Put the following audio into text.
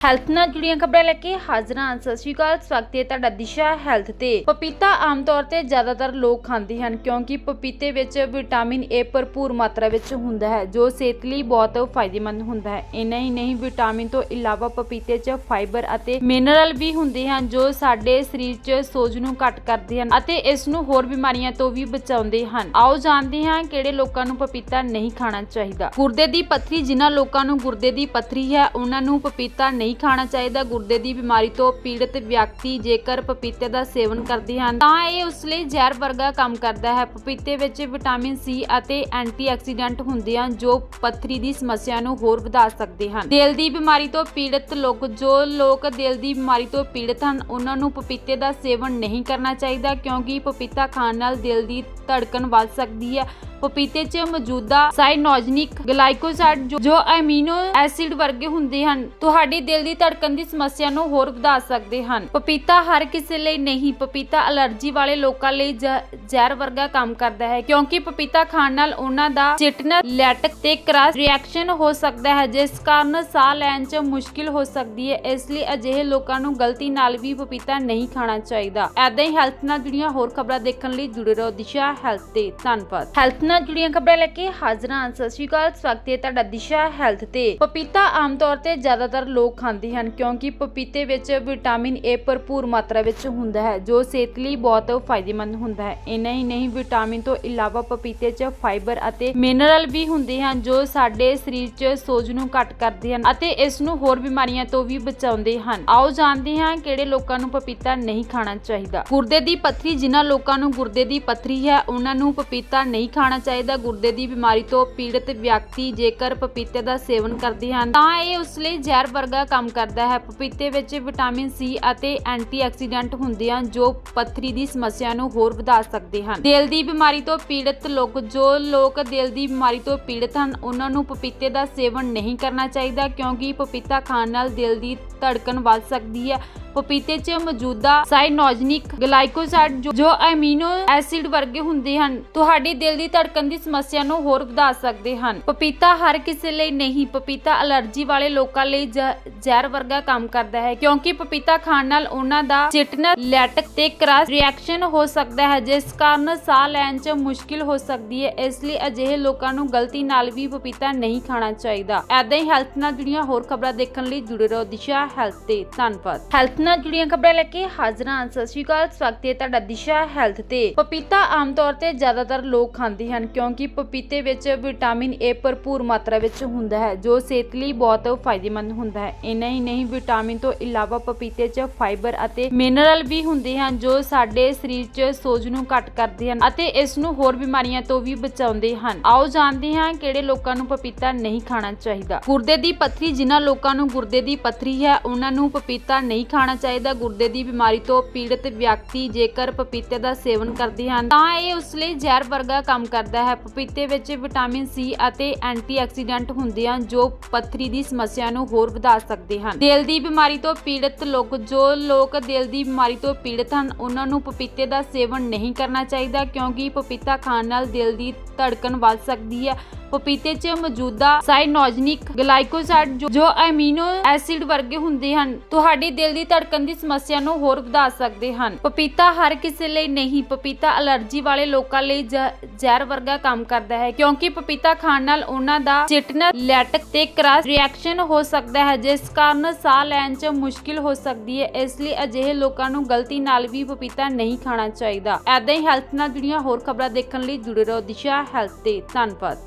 Health ਨਾਲ ਜੁੜੀਆਂ ਖਬਰਾਂ ਲੈ ਕੇ ਹਾਜ਼ਰ ਹਾਂ। ਸਤਿ ਸ਼੍ਰੀ ਅਕਾਲ, ਸਵਾਗਤ ਹੈ ਤੁਹਾਡਾ ਦਿਸ਼ਾ ਹੈਲਥ ਤੇ। ਪਪੀਤਾ ਆਮ ਤੌਰ ਤੇ ਜ਼ਿਆਦਾਤਰ ਲੋਕ ਖਾਂਦੇ ਹਨ ਕਿਉਂਕਿ ਪਪੀਤੇ ਵਿੱਚ ਵਿਟਾਮਿਨ ਏ ਭਰਪੂਰ ਮਾਤਰਾ ਵਿੱਚ ਹੁੰਦਾ ਹੈ, ਜੋ ਸਿਹਤ ਲਈ ਬਹੁਤ ਫਾਇਦੇਮੰਦ ਹੁੰਦਾ ਹੈ। ਇੰਨਾ ਹੀ ਨਹੀਂ, ਵਿਟਾਮਿਨ ਤੋਂ ਇਲਾਵਾ ਪਪੀਤੇ 'ਚ ਫਾਈਬਰ ਅਤੇ ਮਿਨਰਲ ਵੀ ਹੁੰਦੇ ਹਨ, ਜੋ ਸਾਡੇ ਸਰੀਰ 'ਚ ਸੋਜ ਨੂੰ ਘੱਟ ਕਰਦੇ ਹਨ ਅਤੇ ਇਸ ਨੂੰ ਹੋਰ ਬਿਮਾਰੀਆਂ ਤੋਂ ਵੀ ਬਚਾਉਂਦੇ ਹਨ। ਆਓ ਜਾਣਦੇ ਹਾਂ ਕਿਹੜੇ ਲੋਕਾਂ ਨੂੰ ਪਪੀਤਾ ਨਹੀਂ ਖਾਣਾ ਚਾਹੀਦਾ। ਗੁਰਦੇ ਦੀ ਪੱਥਰੀ, ਜਿਨ੍ਹਾਂ ਲੋਕਾਂ ਨੂੰ ਗੁਰਦੇ ਦੀ ਪੱਥਰੀ ਹੈ, ਉਹਨਾਂ ਨੂੰ ਪਪੀਤਾ ਨਹੀਂ ਖਾਣਾ ਚਾਹੀਦਾ, ਗੁਰਦੇ ਦੀ ਬਿਮਾਰੀ ਤੋਂ ਪੀੜਤ ਵਿਅਕਤੀ ਜੇਕਰ ਪਪੀਤੇ ਦਾ ਸੇਵਨ ਕਰਦੇ ਹਨ, ਤਾਂ ਇਹ ਉਸ ਲਈ ਜ਼ਹਿਰ ਵਰਗਾ ਕੰਮ ਕਰਦਾ ਹੈ। ਪਪੀਤੇ ਵਿੱਚ ਵਿਟਾਮਿਨ ਸੀ ਅਤੇ ਐਂਟੀਆਕਸੀਡੈਂਟ ਹੁੰਦੇ ਹਨ ਜੋ ਪੱਥਰੀ ਦੀ ਸਮੱਸਿਆ ਨੂੰ ਹੋਰ ਵਧਾ ਸਕਦੇ ਹਨ। ਦਿਲ ਦੀ ਬਿਮਾਰੀ ਤੋਂ ਪੀੜਤ ਲੋਕ, ਜੋ ਲੋਕ ਦਿਲ ਦੀ ਬਿਮਾਰੀ ਤੋਂ ਪੀੜਤ ਹਨ, ਉਹਨਾਂ ਨੂੰ ਪਪੀਤੇ ਦਾ ਸੇਵਨ ਨਹੀਂ ਕਰਨਾ ਚਾਹੀਦਾ ਕਿਉਂਕਿ ਪਪੀਤਾ ਖਾਣ ਨਾਲ ਦਿਲ ਦੀ ਧੜਕਣ ਵੱਧ ਸਕਦੀ ਹੈ। ਪਪੀਤੇ 'ਚ ਮੌਜੂਦਾ ਸਾਇਨੋਜਨਿਕ ਗਲਾਈਕੋਸਾਈਡ ਜੋ- ਐਮੀਨੋ ਐਸਿਡ ਵਰਗੇ ਹੁੰਦੇ ਹਨ, ਤੁਹਾਡੀ ਦਿਲ ਦੀ ਧੜਕਣ ਦੀ ਸਮੱਸਿਆ ਨੂੰ ਹੋਰ ਵਧਾ ਸਕਦੇ ਹਨ। ਪਪੀਤਾ ਹਰ ਕਿਸੇ ਲਈ ਨਹੀਂ, ਪਪੀਤਾ ਅਲਰਜੀ ਵਾਲੇ ਲੋਕਾਂ ਲਈ ਜ਼ਹਿਰ ਵਰਗਾ ਕੰਮ ਕਰਦਾ ਹੈ, ਕਿਉਂਕਿ ਪਪੀਤਾ ਖਾਣ ਨਾਲ ਉਹਨਾਂ ਦਾ ਚਿਟਨਰ ਲੈਟਕ ਤੇ ਕ੍ਰਾਸ ਰਿਐਕਸ਼ਨ ਹੋ ਸਕਦਾ ਹੈ, ਜਿਸ ਕਾਰਨ ਸਾਹ ਲੈਣ 'ਚ ਮੁਸ਼ਕਿਲ ਹੋ ਸਕਦੀ ਹੈ। ਇਸ ਲਈ ਅਜਿਹੇ ਲੋਕਾਂ ਨੂੰ ਗਲਤੀ ਨਾਲ ਵੀ ਪਪੀਤਾ ਨਹੀਂ ਖਾਣਾ ਚਾਹੀਦਾ। ਐਦਾਂ ਹੀ ਹੈਲਥ ਨਾਲ ਜੁੜੀਆਂ ਹੋਰ ਖਬਰਾਂ ਦੇਖਣ ਲਈ ਜੁੜੇ ਰਹੋ ਦਿਸ਼ਾ ਹੈਲਥ ਤੇ ਧੰਨਵਾਦ। ਹੈਲਥ ਨਾਲ ਜੁੜੀਆਂ ਖਬਰਾਂ ਲੈ ਕੇ ਹਾਜ਼ਰ ਹਾਂ। ਸਤਿ ਸ਼੍ਰੀ ਅਕਾਲ, ਸਵਾਗਤ ਹੈ ਤੁਹਾਡਾ ਦਿਸ਼ਾ ਹੈਲਥ ਤੇ। ਪਪੀਤਾ ਆਮ ਤੌਰ ਤੇ ਜ਼ਿਆਦਾਤਰ ਲੋਕ ਖਾਂਦੇ ਹਨ ਕਿਉਂਕਿ ਪਪੀਤੇ ਵਿੱਚ ਵਿਟਾਮਿਨ ਏ ਭਰਪੂਰ ਮਾਤਰਾ ਵਿੱਚ ਹੁੰਦਾ ਹੈ, ਜੋ ਸਿਹਤ ਲਈ ਬਹੁਤ ਫਾਇਦੇਮੰਦ ਹੁੰਦਾ ਹੈ। ਇੰਨਾ ਹੀ ਨਹੀਂ, ਵਿਟਾਮਿਨ ਤੋਂ ਇਲਾਵਾ ਪਪੀਤੇ 'ਚ ਫਾਈਬਰ ਅਤੇ ਮਿਨਰਲ ਵੀ ਹੁੰਦੇ ਹਨ, ਜੋ ਸਾਡੇ ਸਰੀਰ 'ਚ ਸੋਜ ਨੂੰ ਘੱਟ ਕਰਦੇ ਹਨ ਅਤੇ ਇਸ ਨੂੰ ਹੋਰ ਬਿਮਾਰੀਆਂ ਤੋਂ ਵੀ ਬਚਾਉਂਦੇ ਹਨ। ਆਓ ਜਾਣਦੇ ਹਾਂ ਕਿਹੜੇ ਲੋਕਾਂ ਨੂੰ ਪਪੀਤਾ ਨਹੀਂ ਖਾਣਾ ਚਾਹੀਦਾ। ਗੁਰਦੇ ਦੀ ਪੱਥਰੀ, ਜਿਨ੍ਹਾਂ ਲੋਕਾਂ ਨੂੰ ਗੁਰਦੇ ਦੀ ਪੱਥਰੀ ਹੈ, ਉਹਨਾਂ ਨੂੰ ਪਪੀਤਾ ਨਹੀਂ ਖਾਣਾ ਚਾਹੀਦਾ ਗੁਰਦੇ ਦੀ ਬਿਮਾਰੀ ਤੋਂ ਪੀੜਤ ਵਿਅਕਤੀ ਜੇਕਰ ਪਪੀਤੇ ਦਾ ਸੇਵਨ ਕਰਦੇ ਹਨ, ਤਾਂ ਇਹ ਉਸ ਲਈ ਜ਼ਹਿਰ ਵਰਗਾ ਕੰਮ ਕਰਦਾ ਹੈ। ਪਪੀਤੇ ਵਿੱਚ ਵਿਟਾਮਿਨ ਸੀ ਅਤੇ ਐਂਟੀਆਕਸੀਡੈਂਟ ਹੁੰਦੇ ਹਨ ਜੋ ਪੱਥਰੀ ਦੀ ਸਮੱਸਿਆ ਨੂੰ ਹੋਰ ਵਧਾ ਸਕਦੇ ਹਨ। ਦਿਲ ਦੀ ਬਿਮਾਰੀ ਤੋਂ ਪੀੜਤ ਲੋਕ, ਜੋ ਲੋਕ ਦਿਲ ਦੀ ਬਿਮਾਰੀ ਤੋਂ ਪੀੜਤ ਹਨ, ਉਹਨਾਂ ਨੂੰ ਪਪੀਤੇ ਦਾ ਸੇਵਨ ਨਹੀਂ ਕਰਨਾ ਚਾਹੀਦਾ ਕਿਉਂਕਿ ਪਪੀਤਾ ਖਾਣ ਨਾਲ ਦਿਲ ਦੀ ਧੜਕਣ ਵੱਧ ਸਕਦੀ ਹੈ। ਪਪੀਤੇ 'ਚ ਮੌਜੂਦਾ ਸਾਇਨੋਜਨਿਕ ਗਲਾਈਕੋਸਾਈਡ ਜੋ- ਐਮੀਨੋ ਐਸਿਡ ਵਰਗੇ ਹੁੰਦੇ ਹਨ, ਤੁਹਾਡੀ ਦਿਲ ਦੀ ਧੜਕਣ ਦੀ ਸਮੱਸਿਆ ਨੂੰ ਹੋਰ ਵਧਾ ਸਕਦੇ ਹਨ। ਪਪੀਤਾ ਹਰ ਕਿਸੇ ਲਈ ਨਹੀਂ, ਪਪੀਤਾ ਅਲਰਜੀ ਵਾਲੇ ਲੋਕਾਂ ਲਈ ਜ਼ਹਿਰ ਵਰਗਾ ਕੰਮ ਕਰਦਾ ਹੈ, ਕਿਉਂਕਿ ਪਪੀਤਾ ਖਾਣ ਨਾਲ ਉਹਨਾਂ ਦਾ ਚਿਟਨਰ ਲੈਟਕ ਤੇ ਕ੍ਰਾਸ ਰਿਐਕਸ਼ਨ ਹੋ ਸਕਦਾ ਹੈ, ਜਿਸ ਕਾਰਨ ਸਾਹ ਲੈਣ 'ਚ ਮੁਸ਼ਕਿਲ ਹੋ ਸਕਦੀ ਹੈ। ਇਸ ਲਈ ਅਜਿਹੇ ਲੋਕਾਂ ਨੂੰ ਗਲਤੀ ਨਾਲ ਵੀ ਪਪੀਤਾ ਨਹੀਂ ਖਾਣਾ ਚਾਹੀਦਾ। ਐਦਾਂ ਹੀ ਹੈਲਥ ਨਾਲ ਜੁੜੀਆਂ ਹੋਰ ਖਬਰਾਂ ਦੇਖਣ ਲਈ ਜੁੜੇ ਰਹੋ ਦਿਸ਼ਾ ਹੈਲਥ ਤੇ ਧੰਨਵਾਦ। ਹੈਲਥ ਨਾਲ ਜੁੜੀਆਂ ਖਬਰਾਂ ਲੈ ਕੇ ਹਾਜ਼ਰ ਹਾਂ। ਸਤਿ ਸ਼੍ਰੀ ਅਕਾਲ, ਸਵਾਗਤ ਹੈ ਤੁਹਾਡਾ ਦਿਸ਼ਾ ਹੈਲਥ ਤੇ। ਪਪੀਤਾ ਆਮ ਤੌਰ ਤੇ ਜ਼ਿਆਦਾਤਰ ਲੋਕ ਖਾਂਦੇ ਹਨ ਕਿਉਂਕਿ ਪਪੀਤੇ ਵਿੱਚ ਵਿਟਾਮਿਨ ਏ ਭਰਪੂਰ ਮਾਤਰਾ ਵਿੱਚ ਹੁੰਦਾ ਹੈ, ਜੋ ਸਿਹਤ ਲਈ ਬਹੁਤ ਫਾਇਦੇਮੰਦ ਹੁੰਦਾ ਹੈ। ਇੰਨਾ ਹੀ ਨਹੀਂ, ਵਿਟਾਮਿਨ ਤੋਂ ਇਲਾਵਾ ਪਪੀਤੇ 'ਚ ਫਾਈਬਰ ਅਤੇ ਮਿਨਰਲ ਵੀ ਹੁੰਦੇ ਹਨ, ਜੋ ਸਾਡੇ ਸਰੀਰ 'ਚ ਸੋਜ ਨੂੰ ਘੱਟ ਕਰਦੇ ਹਨ ਅਤੇ ਇਸ ਨੂੰ ਹੋਰ ਬਿਮਾਰੀਆਂ ਤੋਂ ਵੀ ਬਚਾਉਂਦੇ ਹਨ। ਆਓ ਜਾਣਦੇ ਹਾਂ ਕਿਹੜੇ ਲੋਕਾਂ ਨੂੰ ਪਪੀਤਾ ਨਹੀਂ ਖਾਣਾ ਚਾਹੀਦਾ। ਗੁਰਦੇ ਦੀ ਪੱਥਰੀ, ਜਿਨ੍ਹਾਂ ਲੋਕਾਂ ਨੂੰ ਗੁਰਦੇ ਦੀ ਪੱਥਰੀ ਹੈ, ਉਹਨਾਂ ਨੂੰ ਪਪੀਤਾ ਨਹੀਂ ਖਾਣਾ ਚਾਹੀਦਾ। ਗੁਰਦੇ ਦੀ ਬਿਮਾਰੀ ਤੋਂ ਪੀੜਤ ਵਿਅਕਤੀ ਜੇਕਰ ਪਪੀਤੇ ਦਾ ਸੇਵਨ ਕਰਦੇ ਹਨ, ਤਾਂ ਇਹ ਉਸ ਲਈ ਜ਼ਹਿਰ ਵਰਗਾ ਕੰਮ ਕਰਦਾ ਹੈ। ਪਪੀਤੇ ਵਿੱਚ ਵਿਟਾਮਿਨ ਸੀ ਅਤੇ ਐਂਟੀਆਕਸੀਡੈਂਟ ਹੁੰਦੇ ਹਨ ਜੋ ਪੱਥਰੀ ਦੀ ਸਮੱਸਿਆ ਨੂੰ ਹੋਰ ਵਧਾ ਸਕਦੇ ਹਨ। ਦਿਲ ਦੀ ਬਿਮਾਰੀ ਤੋਂ ਪੀੜਤ ਲੋਕ, ਜੋ ਲੋਕ ਦਿਲ ਦੀ ਬਿਮਾਰੀ ਤੋਂ ਪੀੜਤ ਹਨ, ਉਹਨਾਂ ਨੂੰ ਪਪੀਤੇ ਦਾ ਸੇਵਨ ਨਹੀਂ ਕਰਨਾ ਚਾਹੀਦਾ ਕਿਉਂਕਿ ਪਪੀਤਾ ਖਾਣ ਨਾਲ ਦਿਲ ਦੀ ਧੜਕਣ ਵੱਧ ਸਕਦੀ ਹੈ। ਪਪੀਤੇ 'ਚ ਮੌਜੂਦਾ ਸਾਇਨੋਜਨਿਕ ਗਲਾਈਕੋਸਾਈਡ ਜੋ- ਐਮੀਨੋ ਐਸਿਡ ਵਰਗੇ ਹੁੰਦੇ ਹਨ, ਤੁਹਾਡੀ ਦਿਲ ਦੀ ਧੜਕਣ ਦੀ ਸਮੱਸਿਆ ਨੂੰ ਹੋਰ ਵਧਾ ਸਕਦੇ ਹਨ। ਪਪੀਤਾ ਹਰ ਕਿਸੇ ਲਈ ਨਹੀਂ, ਪਪੀਤਾ ਅਲਰਜੀ ਵਾਲੇ ਲੋਕਾਂ ਲਈ ਜ਼ਹਿਰ ਵਰਗਾ ਕੰਮ ਕਰਦਾ ਹੈ, ਕਿਉਂਕਿ ਪਪੀਤਾ ਖਾਣ ਨਾਲ ਉਹਨਾਂ ਦਾ ਚਿਟਨਰ ਲੈਟਕ ਤੇ ਕ੍ਰਾਸ ਰਿਐਕਸ਼ਨ ਹੋ ਸਕਦਾ ਹੈ, ਜਿਸ ਕਾਰਨ ਸਾਹ ਲੈਣ 'ਚ ਮੁਸ਼ਕਿਲ ਹੋ ਸਕਦੀ ਹੈ। ਇਸ ਲਈ ਅਜਿਹੇ ਲੋਕਾਂ ਨੂੰ ਗਲਤੀ ਨਾਲ ਵੀ ਪਪੀਤਾ ਨਹੀਂ ਖਾਣਾ ਚਾਹੀਦਾ। ਐਦਾਂ ਹੀ ਹੈਲਥ ਨਾਲ ਜੁੜੀਆਂ ਹੋਰ ਖਬਰਾਂ ਦੇਖਣ ਲਈ ਜੁੜੇ ਰਹੋ ਦਿਸ਼ਾ ਹੈਲਥ ਤੇ। ਧੰਨਵਾਦ।